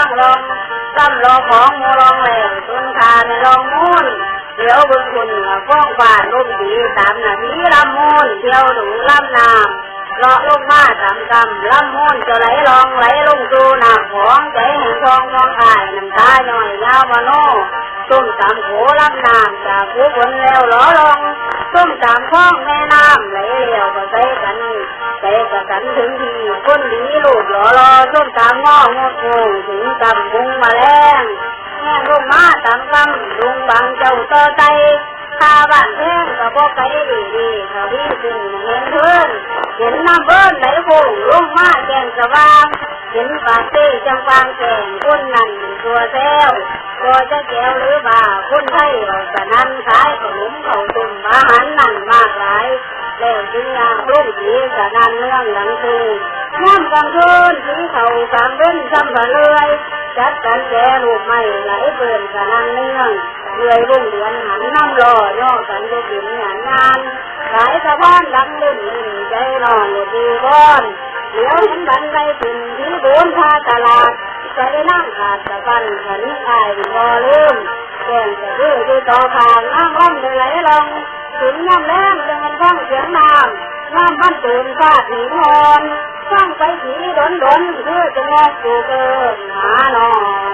างลงกำลอของมูลองแหลวตุนคาในลองมูลเดี๋ยวบุญคุณฟ้องฝ่าลุ่มดีตามนาทีลำมูลเที่ยวหนูลำนามเลาะลงมาตามกำลำมูลจะไหลลองไหลลงสู่น้ำของใจแห่งทองทองอายน้ำตาหน่อยยาวมาโนส้มตามโขลำน้ำจากผู้คนแล้วล่อลงส้มตามท้องแม่น้ำไหลเลี้ยวก็ใส่กัน กันถึงที่คนดีลูกหล่อรอส้มตามง้องดงงถึงกำพุงมาแรงแม่ลงมาตามกำลุงบางเจ้าต่อใจข้าบ้านแพงก็บอกไกดีดีเขาวิ่งขึ้นเห็นเพื่อนเห็นน้ำเบิ้ลไหลโผงลงมาแกงสว่างเห็นปาเต้จังฟางแกงคนนั่นตัวแซวตัวจะแก้วหรือบ่าคนไทยเราสนั่นขายขนมเขาตุ่มอาหารนั่น แล้วจึงยางรุ่งสีสนั่นเมืองหลังคืนย่ำกลางคืนสีเขากลางเว้นซ้ำผะเลยจัดกันแก่ลูกไม่ไหลเปิ่นสนั่นเมืองเลื่อยรุ่งเดือนหันน้ำรอย่อกันจะถึงงานงานขายสะพานลำลุ่นใจนอนอยู่ดีก้อนเหลียวเห็นบันไดขึ้นที่โบนท่าตลาดใจนั่งขาดตะบันขันอายพอลืมแก่งจะดื้อที่ต่อทางน้ำล่ำไหลลงถึงน้ำแรงเดิน ฟังเสียงน้ำน้ำบ้านตูนฟาดหินอนฟังไปสีดนดนเพื่อจะงอกสู่เกินหานอนงาที่นอ